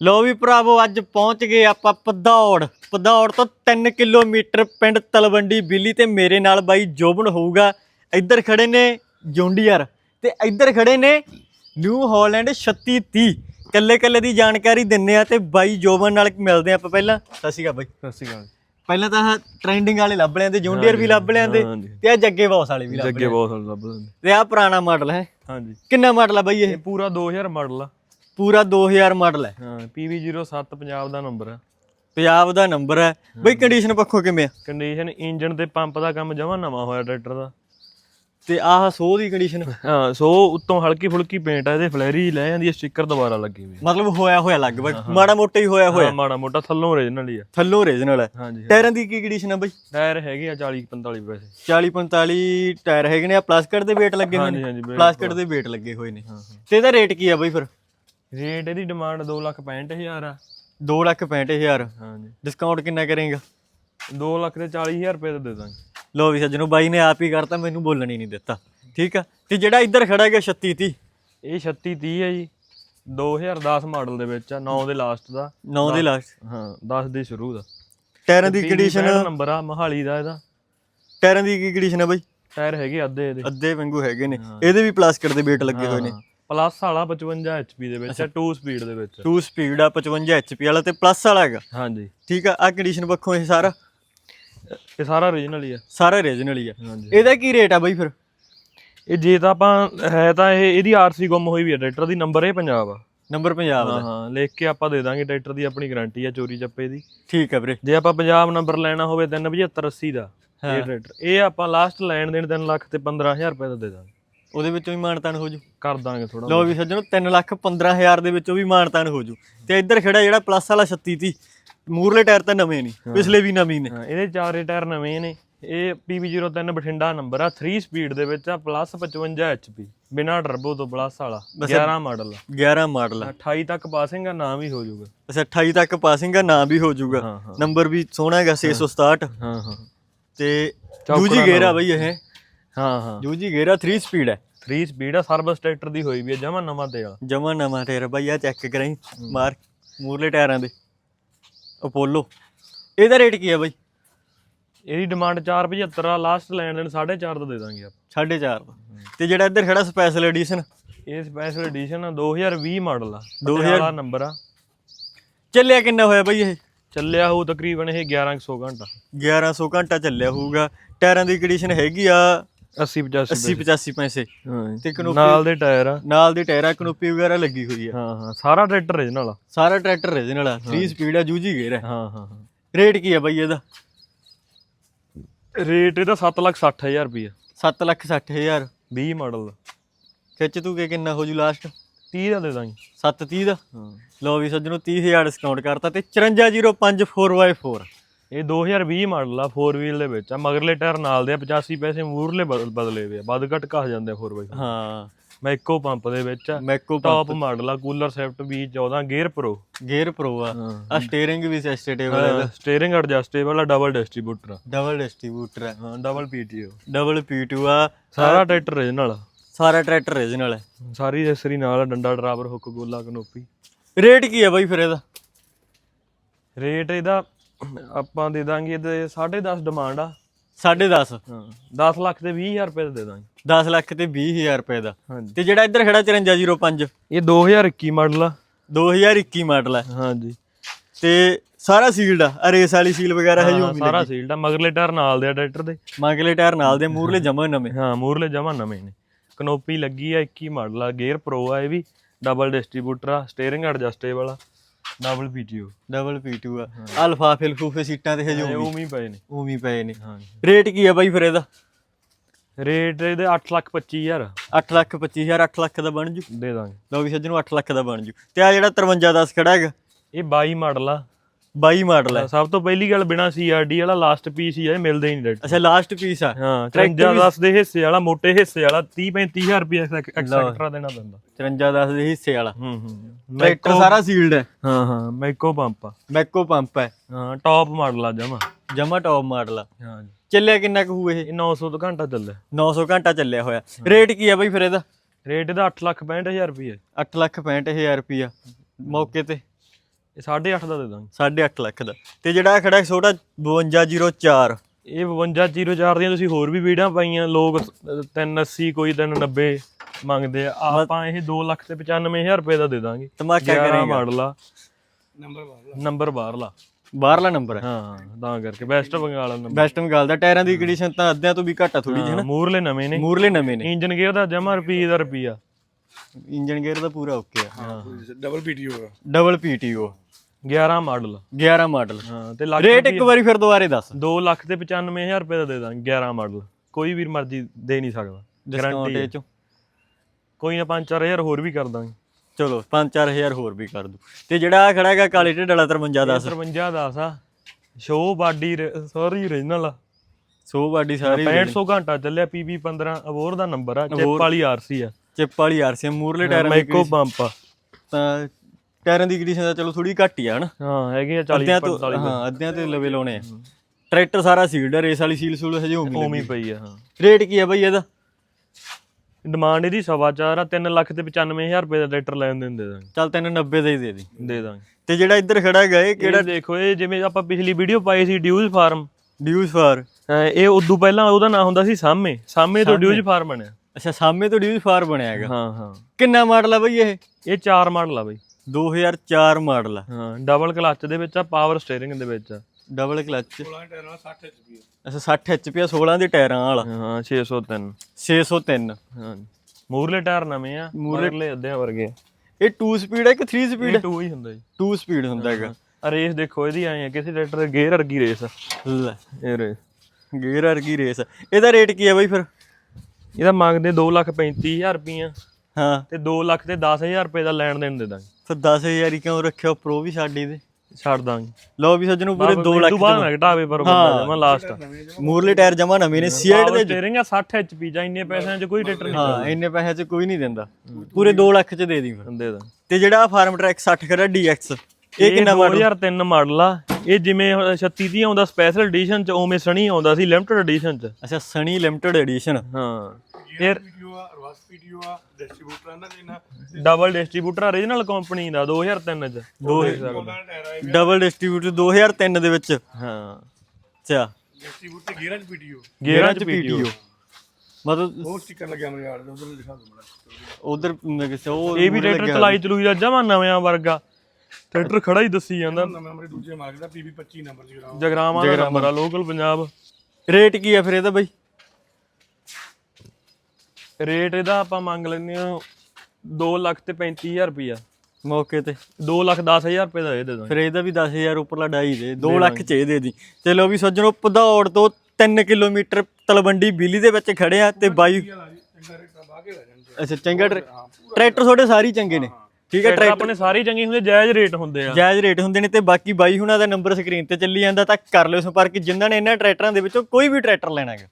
ਲੋ ਵੀ ਭਰਾਵੋ ਅੱਜ ਪਹੁੰਚ ਗਏ ਆਪਾਂ ਪਧੌੜ ਪਧੌੜ ਤੋਂ 3 ਕਿਲੋਮੀਟਰ ਪਿੰਡ ਤਲਵੰਡੀ ਬਿੱਲੀ ਤੇ ਮੇਰੇ ਨਾਲ ਬਾਈ ਜੋਬਨ ਹੋਊਗਾ। ਇੱਧਰ ਖੜੇ ਨੇ ਜੌਂਡੀਅਰ ਤੇ ਇੱਧਰ ਖੜੇ ਨੇ ਨਿਊ ਹਾਲੈਂਡ 3630 ਕੱਲੇ ਕੱਲੇ ਦੀ ਜਾਣਕਾਰੀ ਦਿੰਨੇ ਆ ਤੇ ਬਾਈ ਜੋਬਨ ਨਾਲ ਮਿਲਦੇ ਆਪਾਂ ਪਹਿਲਾਂ। ਸਤਿ ਸ਼੍ਰੀ ਅਕਾਲ ਬਾਈ। ਸਤਿ ਸ਼੍ਰੀ ਅਕਾਲ। ਪਹਿਲਾਂ ਤਾਂ ਟ੍ਰੈਂਡਿੰਗ ਵਾਲੇ ਲੱਭ ਲਿਆਂ ਤੇ ਜੌਂਡੀਅਰ ਵੀ ਲੱਭ ਲਿਆਂ ਤੇ ਆ ਜੱਗੇ ਬੌਸ ਵਾਲੇ ਵੀ ਲੱਭ ਜੱਗੇ ਲਿਆਂ ਬਹੁਤ ਸਾਲ ਲੱਭਦੇ ਨੇ ਤੇ ਆ ਪੁਰਾਣਾ ਮਾਡਲ ਹੈ। ਹਾਂਜੀ। ਕਿੰਨਾ ਮਾਡਲ ਆ ਬਾਈ ਇਹ? ਇਹ ਪੂਰਾ 2000 ਮਾਡਲ ਆ। ਪੂਰਾ 2000 ਮਾਡਲ ਹੈ। ਹਾਂ PV07 ਪੰਜਾਬ ਦਾ ਨੰਬਰ ਆ ਪੰਜਾਬ ਦਾ ਨੰਬਰ ਹੈ। ਬਈ ਕੰਡੀਸ਼ਨ ਪੱਖੋਂ ਕਿਵੇਂ ਆ? ਕੰਡੀਸ਼ਨ ਇੰਜਨ ਤੇ ਪੰਪ ਦਾ ਕੰਮ ਜਮਾ ਨਵਾਂ ਹੋਇਆ ਟਰੈਕਟਰ ਦਾ। ਤੇ ਆਹ ਸੋਹ ਦੀ ਕੰਡੀਸ਼ਨ ਹਾਂ ਸੋ ਉੱਤੋਂ ਹਲਕੀ ਫੁਲਕੀ ਪੇਂਟ ਆ ਇਹਦੇ ਫਲੈਰੀ ਲੈ ਜਾਂਦੀ ਹੈ ਸਟicker ਦੁਬਾਰਾ ਲੱਗੀ ਹੋਈ ਮਤਲਬ ਹੋਇਆ ਹੋਇਆ ਲਗਭਗ ਮਾੜਾ ਮੋਟਾ ਹੀ ਹੋਇਆ ਆ ਹੋਇਆ ਮਾੜਾ ਮੋਟਾ ਥੱਲੋਂ ਓਰੀਜਨਲ ਹੀ ਆ। ਥੱਲੋਂ ਰੀਜਨਲ ਹੈ। ਹਾਂਜੀ ਟਾਇਰਾਂ ਦੀ ਕੀ ਕੰਡੀਸ਼ਨ ਹੈ ਬਈ? ਟਾਇਰ ਹੈਗੇ ਆ 40 45 ਪੈਸੇ 40 45 ਟਾਇਰ ਹੈਗੇ ਨੇ ਆ ਪਲਾਸਟਿਕ ਦੇ weight ਲੱਗੇ ਹੋਏ ਨੇ। ਪਲਾਸਟਿਕ ਦੇ weight ਲੱਗੇ ਹੋਏ ਨੇ। ਤੇ ਇਹਦਾ ਰੇਟ ਕੀ ਆ ਬਈ ਫਿਰ? ਰੇਟ ਇਹਦੀ ਡਿਮਾਂਡ 265000 ਆ। 2 ਲੱਖ 65000 ਹਾਂਜੀ। ਡਿਸਕਾਊਂਟ ਕਿੰਨਾ ਕਰੇਗਾ? 2 ਲੱਖ ਤੇ 40000 ਰੁਪਏ ਦਾ ਦੇ ਦਾਂਗੇ। ਲੋ ਵੀ ਸੱਜਣੋ ਬਾਈ ਨੇ ਆਪ ਹੀ ਕਰਤਾ ਮੈਨੂੰ ਬੋਲਣ ਹੀ ਨਹੀਂ ਦਿੱਤਾ। ਠੀਕ ਆ? ਤੇ ਜਿਹੜਾ ਇੱਧਰ ਖੜਾ ਹੈਗਾ 36 30 ਇਹ 3630 ਹੈ ਜੀ। 2010 ਮਾਡਲ ਦੇ ਵਿੱਚ ਆ 9 ਦੇ ਲਾਸਟ ਦਾ। 9 ਦੇ ਲਾਸਟ ਹਾਂ 10 ਦੇ ਸ਼ੁਰੂ ਦਾ। ਟਾਇਰਾਂ ਦੀ ਕੰਡੀਸ਼ਨ ਨੰਬਰ ਆ ਮਹਾਲੀ ਦਾ ਇਹਦਾ। ਟਾਇਰਾਂ ਦੀ ਕੀ ਕੰਡੀਸ਼ਨ ਹੈ ਬਈ? ਟਾਇਰ ਹੈਗੇ ਅੱਧੇ ਇਹਦੇ। ਅੱਧੇ ਵਾਂਗੂ ਹੈਗੇ ਨੇ। ਇਹਦੇ ਵੀ ਪਲਾਸਟਿਕ ਦੇ weight ਲੱਗੇ ਹੋਏ ਨੇ। ਪਲੱਸ ਵਾਲਾ 55 HP ਦੇ ਵਿੱਚ 2 ਸਪੀਡ ਦੇ ਵਿੱਚ। 2 ਸਪੀਡ ਆ 55 HP ਵਾਲਾ ਤੇ ਪਲੱਸ ਵਾਲਾ ਹੈਗਾ। ਹਾਂਜੀ। ਠੀਕ ਆ ਆ ਕੰਡੀਸ਼ਨ ਪੱਖੋਂ ਇਹ ਸਾਰਾ। ਇਹ ਸਾਰਾ ਓਰੀਜਨਲ ਹੀ ਆ। ਸਾਰਾ ਰੀਜਨਲ ਹੀ ਆ। ਇਹਦਾ ਕੀ ਰੇਟ ਆ ਬਈ ਫਿਰ? ਇਹ ਜੇ ਤਾਂ ਆਪਾਂ ਹੈ ਤਾਂ ਇਹ ਇਹਦੀ ਆਰਸੀ ਗੁੰਮ ਹੋਈ ਵੀ ਆ ਟਰੈਕਟਰ ਦੀ ਨੰਬਰ ਇਹ ਪੰਜਾਬ ਆ ਨੰਬਰ ਪੰਜਾਬ ਹਾਂ ਦਾ ਹਾਂ ਲਿਖ ਕੇ ਆਪਾਂ ਦੇ ਦਾਂਗੇ ਟਰੈਕਟਰ ਦੀ ਆਪਣੀ ਗਾਰੰਟੀ ਆ ਚੋਰੀ ਚੱਪੇ ਦੀ। ਠੀਕ ਆ ਵੀਰੇ। ਜੇ ਆਪਾਂ ਪੰਜਾਬ ਨੰਬਰ ਲੈਣਾ ਹੋਵੇ 37580 ਦਾ ਇਹ ਟਰੈਕਟਰ ਇਹ ਆਪਾਂ ਲਾਸਟ ਲੈਣ ਦੇਣ 3 ਲੱਖ ਤੇ 15000 ਰੁਪਏ ਦਾ ਦੇ ਦਾਂਗੇ। ਉਹਦੇ ਵਿੱਚੋਂ ਵੀ ਮਾਨਤਾਨ ਹੋ ਜੂ। ਕਰ ਦਾਂਗੇ ਥੋੜਾ ਲਓ ਵੀ ਸੱਜਣੋ 3 ਲੱਖ 15000 ਦੇ ਵਿੱਚੋਂ ਵੀ ਮਾਨਤਾਨ ਹੋ ਜੂ। ਤੇ ਇੱਧਰ ਖੜਾ ਜਿਹੜਾ ਪਲੱਸ ਵਾਲਾ 36 ਤੀ ਮੂਰਲੇ ਟਾਇਰ ਤਾਂ ਨਵੇਂ ਨਹੀਂ ਪਿਛਲੇ ਵੀ ਨਵੇਂ ਨੇ। ਇਹਦੇ ਚਾਰੇ ਟਾਇਰ ਨਵੇਂ ਨੇ। ਇਹ PV03 ਬਠਿੰਡਾ ਨੰਬਰ ਆ 3 ਸਪੀਡ ਦੇ ਵਿੱਚ ਆ ਪਲੱਸ 55 HP ਬਿਨਾ ਟਰਬੋ ਤੋਂ ਪਲੱਸ ਵਾਲਾ 11 ਮਾਡਲ 11 ਮਾਡਲ ਆ। 28 ਤੱਕ ਪਾਸਿੰਗ ਆ ਨਾ ਵੀ ਹੋ ਜਾਊਗਾ ਅੱਛਾ 28 ਤੱਕ ਪਾਸਿੰਗ ਆ ਨਾਂ ਵੀ ਹੋ ਹਾਂ ਨੰਬਰ ਵੀ ਸੋਹਣਾ ਹੈਗਾ 667 ਹਾਂ ਹਾਂ ਤੇ ਦੂਜੀ ਗੇਅਰ ਆ ਬਈ ਇਹ। ਹਾਂ ਹਾਂ। ਦੂਜੀ ਗੇਅਰ ਆ 3 ਸਪੀਡ ਹੈ। 3 ਸਪੀਡ ਆ ਸਰਵਿਸ ਟਰੈਕਟਰ ਦੀ ਹੋਈ ਵੀ ਆ ਜਮਾ ਨਵਾਂ ਤੇ ਵਾਲਾ ਜਮਾ ਨਵਾਂ ਟਾਇਰ ਬਾਈ ਆ ਚੈੱਕ ਕਰਾਈ ਮਾਰ ਮੂਰਲੇ ਟਾਇਰਾਂ ਦੇ। ਅਪੋਲੋ ਇਹਦਾ ਰੇਟ ਕੀ ਆ ਬਾਈ? ਇਹਦੀ ਡਿਮਾਂਡ 475 ਆ ਲਾਸਟ ਲੈਣ ਦੇਣ 4.5 ਦਾ ਦੇ ਦਾਂਗੇ ਆਪਾਂ। 4.5 ਦਾ। ਤੇ ਜਿਹੜਾ ਇੱਧਰ ਖੜਾ ਸਪੈਸ਼ਲ ਐਡੀਸ਼ਨ ਇਹ ਸਪੈਸ਼ਲ ਐਡੀਸ਼ਨ ਆ 2020 ਮਾਡਲ ਆ। 2000 2000 ਨੰਬਰ ਆ। ਚੱਲਿਆ ਕਿੰਨਾ ਹੋਇਆ ਬਾਈ ਇਹ? ਚੱਲਿਆ ਹੋਊ ਤਕਰੀਬਨ ਇਹ 1100 ਘੰਟਾ। 1100 ਘੰਟਾ ਚੱਲਿਆ ਹੋਊਗਾ। ਟਾਇਰਾਂ ਦੀ ਕੰਡੀਸ਼ਨ ਹੈਗੀ ਆ 80 85 80 85 ਪੈਸੇ। ਤੇ ਕਨੋਪੀ ਨਾਲ ਦੇ ਟਾਇਰ ਆ। ਨਾਲ ਦੀ ਟਾਇਰਾਂ ਕਨੋਪੀ ਵਗੈਰਾ ਲੱਗੀ ਹੋਈ ਆ। ਹਾਂ ਹਾਂ। ਸਾਰਾ ਟਰੈਕਟਰ ਰੀਜਨਲ ਆ। ਸਾਰਾ ਟਰੈਕਟਰ ਰੀਜਨਲ ਆ। 3 ਸਪੀਡ ਆ ਜੂਜੀ ਗੇਅਰ ਹੈ ਹਾਂ ਹਾਂ ਹਾਂ। ਰੇਟ ਕੀ ਆ ਬਾਈ ਇਹਦਾ? ਰੇਟ ਇਹਦਾ 760000 ਰੁਪਏ 7 ਲੱਖ 60000 20 ਮਾਡਲ ਦਾ। ਖਿੱਚ ਤੂੰ ਕੇ ਕਿੰਨਾ ਹੋ ਜੂ ਲਾਸਟ 30 ਦਾ ਦੇ ਦਾਂਗੇ। 730 ਦਾ? ਲਓ ਵੀ ਸੱਜਣੋ 30000 ਡਿਸਕਾਊਂਟ ਕਰਤਾ ਤੇ 5405 4x4 ਇਹ 2020 ਮਾਡਲ ਆ 4 ਵੀਲ ਦੇ ਵਿੱਚ ਆ ਮਗਰਲੇ ਟਾਇਰ ਨਾਲ ਦੇ ਆ 85 ਪੈਸੇ ਮੂਰਲੇ ਬਦਲ- ਬਦਲੇ ਵੇ ਆ ਵੱਧ ਘੱਟ ਕਹ ਜਾਂਦੇ ਆ 4x4 ਹਾਂ। ਮੈਕੋ ਪੰਪ ਦੇ ਵਿੱਚ ਆ ਮੈਕੋ ਟਾਪ ਮਾਡਲ ਆ ਕੂਲਰ ਸੈਫਟ ਵੀ 14 ਗੇਅਰ ਪ੍ਰੋ ਗੇਅਰ ਪ੍ਰੋ ਆ। ਆ ਸਟੀਅਰਿੰਗ ਵੀ ਸੈਸਟੇਬਲ ਹੈ ਸਟੀਅਰਿੰਗ ਐਡਜਸਟੇਬਲ ਆ ਡਬਲ ਡਿਸਟ੍ਰੀਬਿਊਟਰ ਡਬਲ ਡਿਸਟ੍ਰੀਬਿਊਟਰ ਹੈ ਹਾਂ ਡਬਲ ਪੀਟੀਓ ਡਬਲ P2 ਆ। ਸਾਰਾ ਟਰੈਕਟਰ ਰੀਜਨਲ ਸਾਰਾ ਟਰੈਕਟਰ ਰੀਜਨਲ ਹੈ ਸਾਰੀ ਐਕਸਰੀ ਨਾਲ ਆ, ਡੰਡਾ ਡਰਾਈਵਰ ਹੁੱਕ ਗੋਲਾ ਕਨੋਪੀ। ਰੇਟ ਕੀ ਆ ਬਾਈ ਫਿਰ ਇਹਦਾ? ਰੇਟ ਇਹਦਾ ਆਪਾਂ ਦੇ ਦਾਂਗੇ ਇਹਦੇ 10.5 ਡਿਮਾਂਡ ਆ। 10.5 ਹਾਂ 10 ਲੱਖ ਤੇ 20000 ਰੁਪਏ ਦਾ ਦੇ ਦਾਂਗੇ। 10 ਲੱਖ ਤੇ 20000 ਰੁਪਏ ਦਾ। ਤੇ ਜਿਹੜਾ ਇੱਧਰ ਖੜਾ 5405 ਇਹ 2021 ਮਾਡਲ ਆ। 2021 ਮਾਡਲ ਹੈ ਹਾਂਜੀ। ਤੇ ਸਾਰਾ ਸੀਲਡ ਆ? ਆ ਰੇਸ ਵਾਲੀ ਸੀਲ ਵਗੈਰਾ ਹੈ ਹਾਂ, ਸਾਰਾ ਸੀਲਡ ਆ। ਮਗਰਲੇ ਟਾਇਰ ਨਾਲ ਦੇ ਆ ਟਰੈਕਟਰ ਦੇ। ਮੰਗਲੇ ਟਾਇਰ ਨਾਲ ਦੇ ਮੂਰਲੇ ਜਮਾ ਨਵੇਂ। ਹਾਂ ਮੂਰਲੇ ਜਮਾ ਨਵੇਂ ਨੇ। ਕਨੋਪੀ ਲੱਗੀ ਆ 21 ਮਾਡਲ ਆ। ਗੇਅਰ ਪ੍ਰੋ ਆ ਇਹ ਵੀ। ਡਬਲ ਡਿਸਟ੍ਰੀਬਿਊਟਰ ਆ ਸਟੀਅਰਿੰਗ ਐਡਜਸਟੇਬਲ ਆ। ਡਬਲ ਪੀਟੀਓ ਡਬਲ P2 ਆ। ਆ ਲਫਾਫੇ ਲਫੂਫੇ ਸੀਟਾਂ ਤੇ ਹਜੇ ਇਹ ਉਵੇਂ ਹੀ। ਪਏ ਨੇ। ਉਵੇਂ ਹੀ ਪਏ ਨੇ। ਹਾਂਜੀ। ਰੇਟ ਕੀ ਆ ਬਾਈ ਫਿਰ ਇਹਦਾ? ਰੇਟ ਇਹਦੇ 8 ਲੱਖ 25000 8 ਲੱਖ 25000 8 ਲੱਖ ਦਾ ਬਣ ਜੂ। ਦੇ ਦਾਂਗੇ। ਲਓ ਵੀ ਸੱਜਣੋ 8 ਲੱਖ ਦਾ ਬਣ ਜੂ। ਤੇ ਆ ਜਿਹੜਾ 5310 ਖੜਾ ਹੈਗਾ। ਇਹ 22 ਮਾਡਲ ਆ। 22 ਮਾਡਲ ਹੈ। ਸਭ ਤੋਂ ਪਹਿਲੀ ਗੱਲ ਬਿਨਾ ਸੀਆਰਡੀ ਵਾਲਾ ਲਾਸਟ ਪੀਸ ਹੀ ਆ ਇਹ ਮਿਲਦੇ ਹੀ ਨਹੀਂ ਡਾਇਰੈਕਟ ਅੱਛਾ ਲਾਸਟ ਪੀਸ ਆ। ਹਾਂ 5310 ਦੇ ਹਿੱਸੇ ਵਾਲਾ ਮੋٹے ਹਿੱਸੇ ਵਾਲਾ 30 35000 ਰੁਪਏ ਐਕਸਟਰਾ ਦੇਣਾ ਪੈਂਦਾ। 5310 ਦੇ ਹਿੱਸੇ ਵਾਲਾ। ਹੂੰ ਹੂੰ। ਟਰੈਕਟਰ ਸਾਰਾ ਸੀਲਡ ਹੈ। ਹਾਂ ਹਾਂ ਮੈਕੋ ਪੰਪ ਆ। ਮੈਕੋ ਪੰਪ ਹੈ। ਹਾਂ ਟੌਪ ਮਾਡਲ ਆ ਜਮਾ। ਜਮਾ ਟੌਪ ਮਾਡਲ ਆ। ਹਾਂ ਚੱਲਿਆ ਕਿੰਨਾ ਕੁ ਹੋਊ ਇਹ? ਇਹ 900 ਤੋਂ ਘੰਟਾ ਚੱਲਿਆ। 900 ਘੰਟਾ ਚੱਲਿਆ ਹੋਇਆ। ਰੇਟ ਕੀ ਆ ਬਾਈ ਫਿਰ ਇਹਦਾ? ਰੇਟ ਇਹਦਾ 8 ਲੱਖ 65000 ਰੁਪਏ 8 ਲੱਖ 65000 ਰੁਪਿਆ ਮੌਕੇ ਤੇ। ਇਹ 8.5 ਦਾ ਦੇ ਦਾਂਗੇ। 8.5 ਲੱਖ ਦਾ। ਤੇ ਜਿਹੜਾ ਆਹ ਖੜਾ ਛੋਟਾ 5204 ਇਹ 5204 ਦੀਆਂ ਤੁਸੀਂ ਹੋਰ ਵੀ ਵੀਡੀਓ ਪਾਈਆਂ ਲੋਕ 380 ਕੋਈ 390 ਮੰਗਦੇ ਆ। ਆਪਾਂ ਇਹ 2 ਲੱਖ ਤੇ 95000 ਰੁਪਏ ਦਾ ਦੇ ਦਾਂਗੇ। ਧਮਾਕਾ 11 ਕਰੇਗਾ ਮਾਡਲ ਆ। ਨੰਬਰ ਬਾਹਰਲਾ। ਬਾਹਰਲਾ। ਨੰਬਰ ਹੈ। ਹਾਂ ਤਾਂ ਕਰਕੇ ਬੈਸਟ ਬੰਗਾਲ ਨੰਬਰ। ਬੈਸਟ ਮੰਗਾਲ ਦਾ। ਟਾਇਰਾਂ ਦੀ ਕੰਡੀਸ਼ਨ ਤਾਂ ਅੱਧਿਆਂ ਤੋਂ ਵੀ ਘੱਟ ਆ ਥੋੜੀ ਜਿਹੀ ਨਾ ਮੂਰਲੇ ਨਵੇਂ ਨੇ। ਮੂਰਲੇ ਨਵੇਂ ਨੇ। ਇੰਜਨ ਗੇਅਰ ਦਾ ਜਮਾ ਰੁਪਏ ਦਾ ਰੁਪਿਆ ਇੰਜਨ ਗੇਅਰ ਦਾ ਪੂਰਾ ਓਕੇ ਆ। Double PTO double PTO 11 model. 11 model. ਹਾਂ ਤੇ ਲੱਖ ਰੇਟ ਇੱਕ ਵਾਰੀ ਫਿਰ ਦੁਬਾਰੇ ਦੱਸ। 2 ਲੱਖ ਤੇ 95000 ਰੁਪਏ ਦਾ ਦੇ ਦਾਂਗੇ 11 ਮਾਡਲ। ਕੋਈ ਵੀਰ ਮਰਜ਼ੀ ਦੇ ਨਹੀਂ ਸਕਦਾ। ਡਿਸਕਾਊਂਟ ਇਹ ਚੋਂ। ਕੋਈ ਨਾ 5-4000 ਹੋਰ ਵੀ ਕਰ ਦਾਂਗੇ। ਚਲੋ 5-4000 ਹੋਰ ਵੀ ਕਰ ਦੂ। ਤੇ ਜਿਹੜਾ ਆ ਖੜਾ ਹੈਗਾ ਕਾਲੇ ਢਿੱਡ ਵਾਲਾ 53 10 53 10 ਆ। ਸ਼ੋ ਬਾਡੀ ਸੌਰੀ ਓਰੀਜਨਲ ਆ। ਸੋ ਬਾਡੀ ਸਾਰੀ 6500 ਘੰਟਾ ਚੱਲਿਆ PB 15 ਅਬੋਰ ਦਾ ਨੰਬਰ ਆ ਚਿਪ ਵਾਲੀ ਆਰਸੀ ਆ। ਚਿਪ ਵਾਲੀ ਆਰਸੀ ਮੂਰਲੇ ਟਾਇਰਾਂ ਮੈਕੋ ਪੰਪ ਆ। ਤਾਂ ਟਾਇਰਾਂ ਦੀ ਕੰਡੀਸ਼ਨ ਤਾਂ ਚਲੋ ਥੋੜੀ ਘੱਟ ਹੀ ਆ ਹਨਾ? ਹਾਂ ਹੈਗੇ ਆ 40 ਅੱਧਿਆਂ ਤੋਂ ਹਾਂ ਅੱਧਿਆਂ ਤੇ ਲਵੇ ਲਾਉਣੇ ਆ। ਟਰੈਕਟਰ ਸਾਰਾ ਸੀਲਡ ਰੇਸ ਵਾਲੀ ਸੀਲ ਸੂਲ ਹਜੇ ਹੋਣੀ ਉਵੇਂ ਹੀ ਪਈ ਆ ਹਾਂ। ਰੇਟ ਕੀ ਆ ਬਈ ਇਹਦਾ? ਡਿਮਾਂਡ ਇਹਦੀ ਸਵਾ ਚਾਰ ਆ 3 ਲੱਖ ਤੇ 95000 ਰੁਪਏ ਦਾ ਟਰੈਕਟਰ ਲੈਣ ਦੇਣ ਦੇ ਦਾਂਗੇ। ਚੱਲ ਤੈਨੂੰ 90 ਦਾ ਹੀ ਦੇ ਦੀ। ਦੇ ਦਾਂਗੇ। ਤੇ ਜਿਹੜਾ ਇੱਧਰ ਖੜਾ ਹੈਗਾ ਇਹ ਕਿਹੜਾ ਦੇਖੋ ਇਹ ਜਿਵੇਂ ਆਪਾਂ ਪਿਛਲੀ ਵੀਡੀਓ ਪਾਈ ਸੀ ਡਿਊਜ਼ ਫਾਰਮ ਡਿਊਜ਼ ਫਾਰ ਇਹ ਉਦੋਂ ਪਹਿਲਾਂ ਉਹਦਾ ਨਾਮ ਹੁੰਦਾ ਸੀ ਸਾਹਮਣੇ ਸਾਹਮਣੇ ਤੋਂ ਡਿਊਜ਼ ਫਾਰਮ ਬਣਿਆ। ਅੱਛਾ ਸਾਹਮਣੇ ਤੋਂ ਡਿਊਜ਼ ਫਾਰ ਬਣਿਆ ਹੈਗਾ। ਹਾਂ ਹਾਂ। ਕਿੰਨਾ ਮਾਡਲ ਆ ਬਈ ਇਹ? ਇਹ ਚਾਰ ਮਾਡਲ ਆ ਬਈ। 2004 ਮਾਡਲ ਆ। ਹਾਂ ਡਬਲ ਕਲਚ ਦੇ ਵਿੱਚ ਆ ਪਾਵਰ ਸਟੀਅਰਿੰਗ ਦੇ ਵਿੱਚ ਆ। ਡਬਲ ਕਲਚ 16 ਟਾਇਰ ਨਾਲ 60 ਐਚਪੀ ਅੱਛਾ 60 ਐਚਪੀ 16 ਦੇ ਟਾਇਰਾਂ ਵਾਲਾ। ਹਾਂ 603 603 ਹਾਂ ਮੂਰਲੇ ਟਾਇਰ ਨਵੇਂ ਆ ਮੂਰਲੇ ਅੱਧਿਆਂ ਵਰਗੇ ਆ। ਇਹ 2 ਸਪੀਡ ਹੈ ਕਿ 3 ਸਪੀਡ ਇਹ 2 ਹੀ ਹੁੰਦਾ ਜੀ। 2 ਸਪੀਡ ਹੁੰਦਾ ਹੈਗਾ। ਆ ਰੇਸ ਦੇਖੋ ਇਹਦੀ ਆਏ ਆ ਕਿਸੇ ਟਰੈਕਟਰ ਦੇ ਗੇਅਰ ਵਰਗੀ ਰੇਸ ਆ। ਲੈ। ਇਹ ਰੇਸ ਗੇਅਰ ਵਰਗੀ ਰੇਸ ਇਹਦਾ ਰੇਟ ਕੀ ਹੈ ਬਈ ਫਿਰ? ਇਹਦਾ ਮੰਗਦੇ 2 ਲੱਖ 35000 ਰੁਪਈਆ। ਹਾਂ। ਤੇ 2 ਲੱਖ ਤੇ 10000 ਰੁਪਏ ਦਾ ਲੈਣ ਦੇਣ ਦੇ ਦਾਂਗੇ। ਫਿਰ 10000 ਹੀ ਕਿਉਂ ਰੱਖਿਆ ਪ੍ਰੋ ਵੀ ਛੱਡ ਦੇ ਛੱਡ ਦਾਂਗੇ। ਲਓ ਵੀ ਸੱਜਣੋ ਪੂਰੇ 2 ਲੱਖ ਤੋਂ ਬਾਅਦ ਨਾ ਘਟਾਵੇ ਪਰ ਬੰਦਾ ਜਮਾ ਲਾਸਟ ਮੂਰਲੇ ਟਾਇਰ ਜਮਾ ਨਵੇਂ ਨੇ ਸੀਆਈਡ ਦੇ ਸਟੀਅਰਿੰਗ ਆ 60 ਐਚਪੀ ਜਾਂ ਇੰਨੇ ਪੈਸਿਆਂ 'ਚ ਕੋਈ ਟਰੈਕਟਰ ਨਹੀਂ ਹਾਂ ਇੰਨੇ ਪੈਸੇ ਚ ਕੋਈ ਨਹੀਂ ਦਿੰਦਾ। ਪੂਰੇ 2 ਲੱਖ ਚ ਦੇ ਦੀ ਫਿਰ। ਦੇ ਦਾਂ। ਤੇ ਜਿਹੜਾ ਫਾਰਮ ਟਰੈਕ 60 ਖੜਾ DX ਇਹ ਕਿੰਨਾ ਮਾਡਲ 2003 ਮਾਡਲ ਆ। ਇਹ ਜਿਵੇਂ ਹੁਣ 36 ਦੀ ਆਉਂਦਾ ਸਪੈਸ਼ਲ ਐਡੀਸ਼ਨ 'ਚ ਉਵੇਂ ਸਣੀ ਆਉਂਦਾ ਸੀ ਲਿਮਟਿਡ ਐਡੀਸ਼ਨ 'ਚ। ਅੱਛਾ ਸਣੀ ਲਿਮਟਿਡ ਐਡੀਸ਼ਨ ਹਾਂ। ਇਹ ਆ ਰਿਵਰਸ ਪੀਟੀਓ ਆ ਡਿਸਟ੍ਰੀਬਿਊਟਰ ਇਹਨਾਂ ਦੇ ਡਬਲ ਡਿਸਟ੍ਰੀਬਿਊਟਰ origignal ਕੰਪਨੀ ਦਾ 2003 ਚ। ਦੋ ਉਹਨਾਂ ਟਾਇਰ ਆਏ ਡਬਲ ਡਿਸਟ੍ਰੀਬਿਊਟਰ 2003 ਦੇ ਵਿੱਚ। ਹਾਂ ਅੱਛਾ। ਡਿਸਟ੍ਰੀਬਿਊਟਰ ਗੇਅਰਾਂ ਚ ਪੀਟੀਓ ਗੇਅਰਾਂ ਚ ਪੀਟੀਓ ਮਤਲਬ ਉਹ ਸਟicker ਲੱਗਿਆ ਮੇਰੇ ਯਾਰ ਉਧਰ ਦਿਖਾ ਦੋ ਬੜਾ ਉਧਰ ਉਹ ਇਹ ਵੀ ਟਰੈਕਟਰ ਚਲਾਈ ਚਲੂਈ ਦਾ ਜਮਾ ਨਵਿਆਂ ਵਰਗਾ। ਟਰੈਕਟਰ ਖੜਾ ਹੀ ਦੱਸੀ ਜਾਂਦਾ। ਨਵੇਂ ਨੰਬਰ ਦੂਜੇ ਮਾਰਕ ਦਾ ਪੀਬੀ 25 ਨੰਬਰ ਜਿਹੜਾ ਜਗਰਾਵਾਂ ਦਾ ਨੰਬਰ ਆ ਲੋਕਲ ਪੰਜਾਬ। ਰੇਟ ਕੀ ਆ ਫਿਰ ਇਹਦਾ ਬਈ? ਰੇਟ ਇਹਦਾ ਆਪਾਂ ਮੰਗ ਲੈਂਦੇ ਆ 2 ਲੱਖ ਤੇ 35000 ਰੁਪਿਆ ਮੌਕੇ ਤੇ। 2 ਲੱਖ 10000 ਰੁਪਏ ਦਾ ਇਹ ਦੇ ਦਾਂਗੇ। ਫਿਰ ਇਹਦਾ ਵੀ 10000 ਉੱਪਰਲਾ ਡਾਈ ਦੇ। 2 ਲੱਖ ਚ ਇਹ ਦੇ ਦੀ। ਚਲੋ ਵੀ ਸੱਜਣੋ ਪਧੌੜ ਤੋਂ 3 ਕਿਲੋਮੀਟਰ ਤਲਵੰਡੀ ਬਿੱਲੀ ਦੇ ਵਿੱਚ ਖੜੇ ਆ ਤੇ ਬਾਈ ਅੱਛਾ ਚੰਗਾ ਟਰੈ- ਟਰੈਕਟਰ ਤੁਹਾਡੇ ਸਾਰੇ ਹੀ ਚੰਗੇ ਨੇ। ਠੀਕ ਹੈ ਟਰੈਕਟਰ ਆਪਣੇ ਸਾਰੇ ਹੀ ਚੰਗੇ ਹੁੰਦੇ ਜਾਇਜ਼ ਰੇਟ ਹੁੰਦੇ ਆ। ਜਾਇਜ਼ ਰੇਟ ਹੁੰਦੇ ਨੇ ਤੇ ਬਾਕੀ ਬਾਈ ਹੁਣਾਂ ਦਾ ਨੰਬਰ ਸਕਰੀਨ ਤੇ ਚੱਲੀ ਜਾਂਦਾ ਤਾਂ ਕਰ ਲਿਓ ਸੰਪਰਕ। ਜਿਨ੍ਹਾਂ ਨੇ ਇਹਨਾਂ ਟਰੈਕਟਰਾਂ ਦੇ ਵਿੱਚੋਂ ਕੋਈ ਵੀ ਟਰੈਕਟਰ ਲੈਣਾ ਹੈਗਾ।